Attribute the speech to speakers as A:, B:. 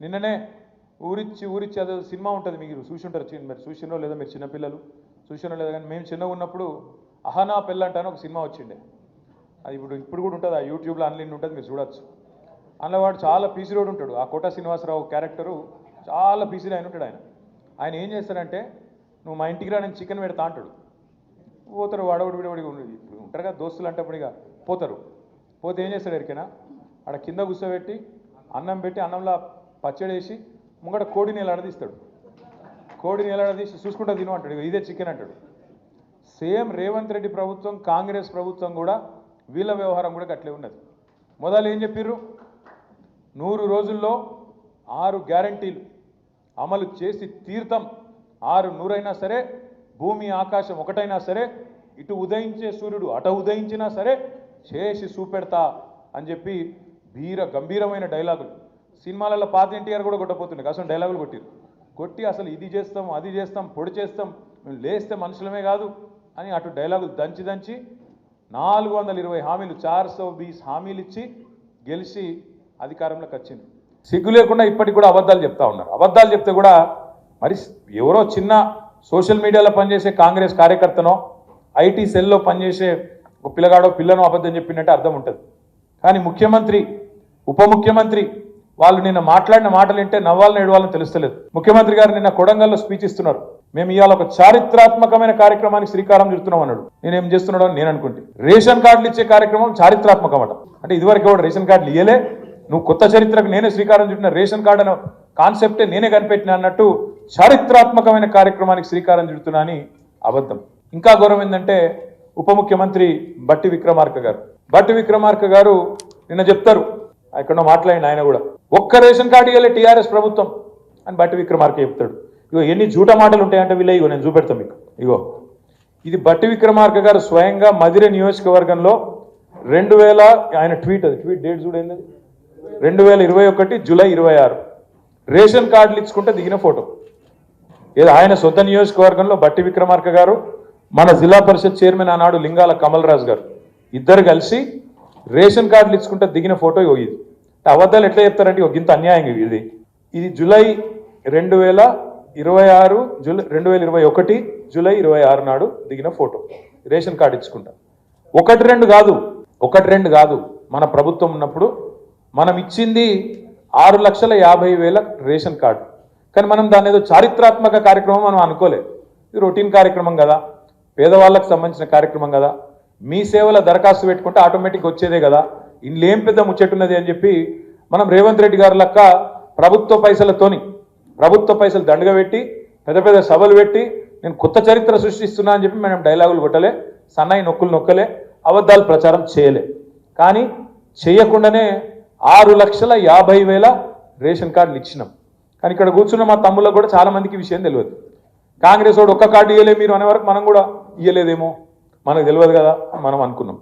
A: నిన్ననే ఊరిచ్చి ఊరిచ్చి అదే సినిమా ఉంటుంది మీరు చూసుంటారు మీరు చూసినో లేదో మీరు చిన్నపిల్లలు చూసినో లేదో కానీ మేము చిన్నగా ఉన్నప్పుడు అహనా పెళ్ళ అంటాను ఒక సినిమా వచ్చిండే. అది ఇప్పుడు ఇప్పుడు కూడా ఉంటుంది ఆ యూట్యూబ్లో అన్లైన్ ఉంటుంది మీరు చూడొచ్చు. అందులో వాడు చాలా పీసీ రోడ్ ఉంటాడు ఆ కోట శ్రీనివాసరావు క్యారెక్టరు చాలా పీసీ ఆయన ఉంటాడు ఆయన. ఆయన ఏం చేస్తాడంటే నువ్వు మా ఇంటికి రా నేను చికెన్ పెడతా అంటాడు. పోతారు వాడవడి విడవడి ఇప్పుడు ఉంటారు కదా దోస్తులు అంటప్పుడు ఇక పోతారు. పోతే ఏం చేస్తాడు ఎరికైనా? ఆడ కింద కూర్చోబెట్టి అన్నం పెట్టి అన్నంలో పచ్చడి వేసి ముంగట కోడిని కోడి కోడిని తీసి చూసుకుంటా తిను అంటాడు. ఇదే చికెన్ అంటాడు. సేమ్ రేవంత్ రెడ్డి ప్రభుత్వం కాంగ్రెస్ ప్రభుత్వం కూడా వీళ్ళ వ్యవహారం కూడా అట్లే ఉన్నది. మొదలు ఏం చెప్పిర్రు? నూరు రోజుల్లో ఆరు గ్యారంటీలు అమలు చేసి తీర్థం. ఆరు నూరైనా సరే భూమి ఆకాశం ఒకటైనా సరే ఇటు ఉదయించే సూర్యుడు అట ఉదయించినా సరే చేసి చూపెడతా అని చెప్పి వీర గంభీరమైన డైలాగులు. సినిమాలలో పాత ఎన్టీఆర్ కూడా కొట్టపోతుండే అసలు డైలాగులు కొట్టిరు. కొట్టి అసలు ఇది చేస్తాం అది చేస్తాం పొడి చేస్తాం మేము లేస్తే మనుషులమే కాదు అని అటు డైలాగులు దంచి దంచి నాలుగు వందల ఇరవై హామీలు చార్ సో బీస్ హామీలు ఇచ్చి గెలిచి అధికారంలోకి వచ్చింది. సిగ్గు లేకుండా ఇప్పటికి కూడా అబద్ధాలు చెప్తా ఉన్నారు. అబద్ధాలు చెప్తే కూడా మరి ఎవరో చిన్న సోషల్ మీడియాలో పనిచేసే కాంగ్రెస్ కార్యకర్తనో ఐటీ సెల్లో పనిచేసే ఒక పిల్లగాడో పిల్లనో అబద్ధం చెప్పినట్టే అర్థం ఉంటుంది. కానీ ముఖ్యమంత్రి ఉప ముఖ్యమంత్రి వాళ్ళు నిన్న మాట్లాడిన మాటలు వింటే నవ్వాలని ఏడవాలని తెలుస్తలేదు. ముఖ్యమంత్రి గారు నిన్న కొడంగల్లో స్పీచ్ ఇస్తున్నారు. మేము ఇవాళ ఒక చారిత్రాత్మకమైన కార్యక్రమానికి శ్రీకారం చుడుతున్నాం అన్నాడు. నేనేం చేస్తున్నాడు అని నేను అనుకుంటే. రేషన్ కార్డులు ఇచ్చే కార్యక్రమం చారిత్రాత్మకం అట అంటే ఇదివరకు ఎవడు రేషన్ కార్డులు ఇయ్యలే? నువ్వు కొత్త చరిత్రకు నేనే శ్రీకారం చుట్టిన రేషన్ కార్డు అనే కాన్సెప్టే నేనే కనిపెట్టిన అన్నట్టు చారిత్రాత్మకమైన కార్యక్రమానికి శ్రీకారం చుడుతున్నా అని అబద్ధం. ఇంకా గౌరవం ఏంటంటే ఉప ముఖ్యమంత్రి బట్టి విక్రమార్క గారు. బట్టి విక్రమార్క గారు నిన్న చెప్తారు. ఎక్కడో మాట్లాడిన ఆయన కూడా. ఒక్క రేషన్ కార్డు ఇవ్వలే టీఆర్ఎస్ ప్రభుత్వం అని బట్టి విక్రమార్క చెప్తాడు. ఇగో ఎన్ని జూట మాటలు ఉంటాయంటే వీళ్ళ ఇగో నేను చూపెడతాను మీకు. ఇగో ఇది బట్టి విక్రమార్క గారు స్వయంగా మదిరే నియోజకవర్గంలో రెండు వేల ఆయన ట్వీట్ అది ట్వీట్ డేట్ చూడైంది రెండు వేల ఇరవై ఒకటి జూలై ఇరవై ఆరు. రేషన్ కార్డులు ఇచ్చుకుంటే దిగిన ఫోటో. ఏదో ఆయన సొంత నియోజకవర్గంలో బట్టి విక్రమార్క గారు మన జిల్లా పరిషత్ చైర్మన్ ఆనాడు లింగాల కమల్ రాజు గారు. ఇద్దరు కలిసి రేషన్ కార్డులు ఇచ్చుకుంటే దిగిన ఫోటో ఇది. అబద్ధాలు ఎట్లా చెప్తారంటే ఒక ఇంత అన్యాయం ఇది. ఇది జూలై రెండు వేల ఇరవై ఆరు జూలై రెండు వేల ఇరవై ఒకటి జూలై ఇరవై ఆరు నాడు దిగిన ఫోటో. రేషన్ కార్డు ఇచ్చుకుంటా. ఒకటి రెండు కాదు ఒకటి రెండు కాదు. మన ప్రభుత్వం ఉన్నప్పుడు మనం ఇచ్చింది ఆరు లక్షల యాభై వేల రేషన్ కార్డు. కానీ మనం దాని ఏదో చారిత్రాత్మక కార్యక్రమం మనం అనుకోలేదు. ఇది రొటీన్ కార్యక్రమం కదా. పేదవాళ్ళకు సంబంధించిన కార్యక్రమం కదా. మీ సేవల దరఖాస్తు పెట్టుకుంటే ఆటోమేటిక్ వచ్చేదే కదా. ఇందులో పెద్ద ముచ్చట్టున్నది అని చెప్పి మనం రేవంత్ రెడ్డి గారు లెక్క ప్రభుత్వ పైసలతోని ప్రభుత్వ పైసలు దండగ పెట్టి పెద్ద పెద్ద సభలు పెట్టి నేను కొత్త చరిత్ర సృష్టిస్తున్నా అని చెప్పి మనం డైలాగులు కొట్టలే సన్నాయి నొక్కులు నొక్కలే అబద్ధాలు ప్రచారం చేయలే. కానీ చేయకుండానే ఆరు లక్షల యాభై వేల రేషన్ కార్డులు ఇచ్చినాం. కానీ ఇక్కడ కూర్చున్న మా తమ్ముళ్ళకు కూడా చాలా మందికి విషయం తెలియదు. కాంగ్రెస్ వాడు ఒక్క కార్డు ఇవ్వలే మీరు అనే వరకు మనం కూడా ఇవ్వలేదేమో మనకు తెలియదు కదా మనం అనుకున్నాం.